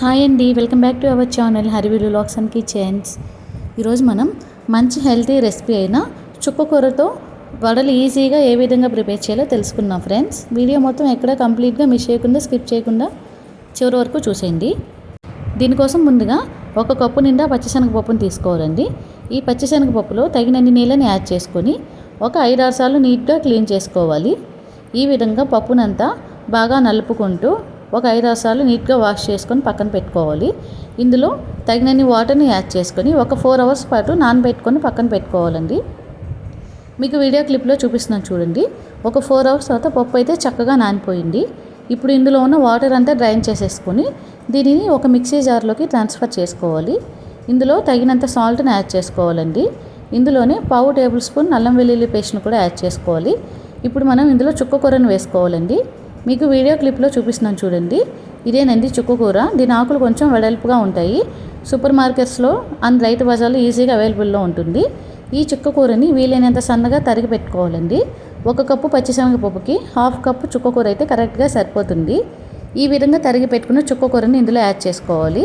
Hi అండి welcome back to our channel Harivillu lakhs and kitchens. ఈరోజు మనం మంచి హెల్తీ రెసిపీ అయిన చుక్కకూరతో వడలు ఈజీగా ఏ విధంగా ప్రిపేర్ చేయాలో తెలుసుకున్నాం ఫ్రెండ్స్. వీడియో మొత్తం ఎక్కడ కంప్లీట్గా మిస్ చేయకుండా స్కిప్ చేయకుండా చివరి వరకు చూసేయండి. దీనికోసం ముందుగా ఒక కప్పు నిండా పచ్చిశనగపప్పును తీసుకోవాలండి. ఈ పచ్చిశనగపప్పులో తగినన్ని నీళ్ళని యాడ్ చేసుకొని ఒక ఐదు ఆరు సార్లు నీట్గా క్లీన్ చేసుకోవాలి. ఈ విధంగా పప్పునంతా బాగా నలుపుకుంటూ ఒక ఐదు సార్లు నీట్గా వాష్ చేసుకొని పక్కన పెట్టుకోవాలి. ఇందులో తగినన్ని వాటర్ని యాడ్ చేసుకొని ఒక ఫోర్ అవర్స్ పాటు నానబెట్టుకొని పక్కన పెట్టుకోవాలండి. మీకు వీడియో క్లిప్లో చూపిస్తున్నాను చూడండి. ఒక ఫోర్ అవర్స్ తర్వాత పప్పు అయితే చక్కగా నానిపోయింది. ఇప్పుడు ఇందులో ఉన్న వాటర్ అంతా డ్రైన్ చేసేసుకొని దీనిని ఒక మిక్సీ జార్లోకి ట్రాన్స్ఫర్ చేసుకోవాలి. ఇందులో తగినంత సాల్ట్ని యాడ్ చేసుకోవాలండి. ఇందులోనే పావు టేబుల్ స్పూన్ నల్లం వెల్లుల్లి పేస్ట్ని కూడా యాడ్ చేసుకోవాలి. ఇప్పుడు మనం ఇందులో చుక్క కూరను వేసుకోవాలండి. మీకు వీడియో క్లిప్లో చూపిస్తున్నాను చూడండి. ఇదేనండి చుక్కకూర దీని ఆకులు కొంచెం వెడల్పుగా ఉంటాయి. సూపర్ మార్కెట్స్లో అండ్ రైతు బజార్లో ఈజీగా అవైలబుల్లో ఉంటుంది. ఈ చుక్కకూరని వీలైనంత సన్నగా తరిగి పెట్టుకోవాలండి. ఒక కప్పు పచ్చిశనగపప్పుకి హాఫ్ కప్పు చుక్కకూర అయితే కరెక్ట్గా సరిపోతుంది. ఈ విధంగా తరిగి పెట్టుకున్న చుక్కకూరని ఇందులో యాడ్ చేసుకోవాలి.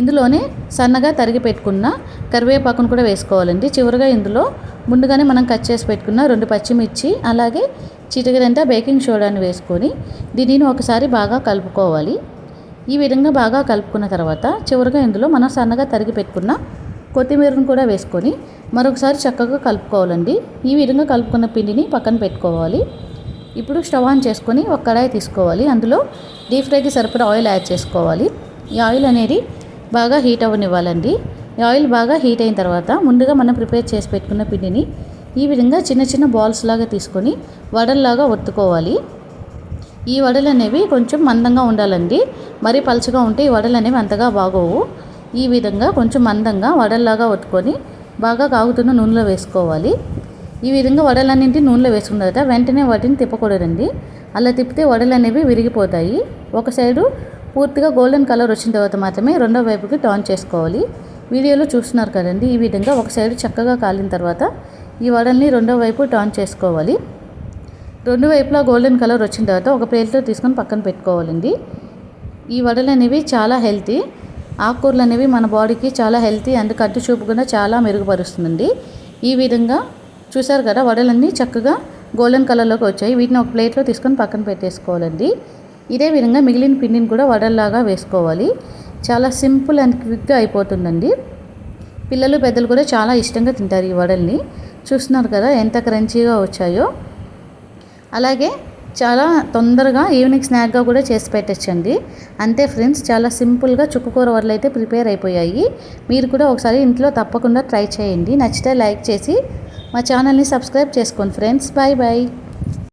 ఇందులోనే సన్నగా తరిగి పెట్టుకున్న కరివేపాకును కూడా వేసుకోవాలండి. చివరిగా ఇందులో ముందుగానే మనం కట్ చేసి పెట్టుకున్న రెండు పచ్చిమిర్చి అలాగే చిటికదంట బేకింగ్ సోడాని వేసుకొని దీనిని ఒకసారి బాగా కలుపుకోవాలి. ఈ విధంగా బాగా కలుపుకున్న తర్వాత చివరిగా ఇందులో మనం సన్నగా తరిగి పెట్టుకున్న కొత్తిమీరను కూడా వేసుకొని మరొకసారి చక్కగా కలుపుకోవాలండి. ఈ విధంగా కలుపుకున్న పిండిని పక్కన పెట్టుకోవాలి. ఇప్పుడు స్టవ్ ఆన్ చేసుకొని ఒక కడాయి తీసుకోవాలి. అందులో డీప్ ఫ్రైకి సరిపడా ఆయిల్ యాడ్ చేసుకోవాలి. ఈ ఆయిల్ అనేది బాగా హీట్ అవ్వనివ్వాలండి. ఈ ఆయిల్ బాగా హీట్ అయిన తర్వాత ముందుగా మనం ప్రిపేర్ చేసి పెట్టుకున్న పిండిని ఈ విధంగా చిన్న చిన్న బాల్స్ లాగా తీసుకొని వడల్లాగా ఒత్తుకోవాలి. ఈ వడలు అనేవి కొంచెం మందంగా ఉండాలండి. మరీ పలుచగా ఉంటే ఈ వడలు అనేవి అంతగా బాగోవు. ఈ విధంగా కొంచెం మందంగా వడల్లాగా ఒత్తుకొని బాగా కాగుతున్న నూనెలో వేసుకోవాలి. ఈ విధంగా వడలన్నింటి నూనెలో వేసుకున్న తర్వాత వెంటనే వాటిని తిప్పకూడదండి. అలా తిప్పితే వడలు అనేవి విరిగిపోతాయి. ఒక సైడు పూర్తిగా గోల్డెన్ కలర్ వచ్చిన తర్వాత మాత్రమే రెండో వైపుకి టర్న్ చేసుకోవాలి. వీడియోలో చూస్తున్నారు కదండి ఈ విధంగా ఒక సైడ్ చక్కగా కాలిన తర్వాత ఈ వడల్ని రెండో వైపు టర్న్ చేసుకోవాలి. రెండు వైపులా గోల్డెన్ కలర్ వచ్చిన తర్వాత ఒక ప్లేట్లో తీసుకొని పక్కన పెట్టుకోవాలండి. ఈ వడలు అనేవి చాలా హెల్తీ. ఆకుకూరలు అనేవి మన బాడీకి చాలా హెల్తీ అండ్ కట్టు చూపు కూడా చాలా మెరుగుపరుస్తుందండి. ఈ విధంగా చూసారు కదా వడలన్నీ చక్కగా గోల్డెన్ కలర్లోకి వచ్చాయి. వీటిని ఒక ప్లేట్లో తీసుకొని పక్కన పెట్టేసుకోవాలండి. ఇదే విధంగా మిగిలిన పిండిని కూడా వడల్లాగా వేసుకోవాలి. చాలా సింపుల్ అండ్ క్విక్గా అయిపోతుందండి. పిల్లలు పెద్దలు కూడా చాలా ఇష్టంగా తింటారు ఈ వడల్ని. చూస్తున్నారు కదా ఎంత క్రంచీగా వచ్చాయో. అలాగే చాలా తొందరగా ఈవినింగ్ స్నాక్గా కూడా చేసి పెట్టచ్చండి. అంతే ఫ్రెండ్స్ చాలా సింపుల్గా చుక్కుకూర వడలు అయితే ప్రిపేర్ అయిపోయాయి. మీరు కూడా ఒకసారి ఇంట్లో తప్పకుండా ట్రై చేయండి. నచ్చితే లైక్ చేసి మా ఛానల్ని సబ్స్క్రైబ్ చేసుకోండి ఫ్రెండ్స్. Bye bye.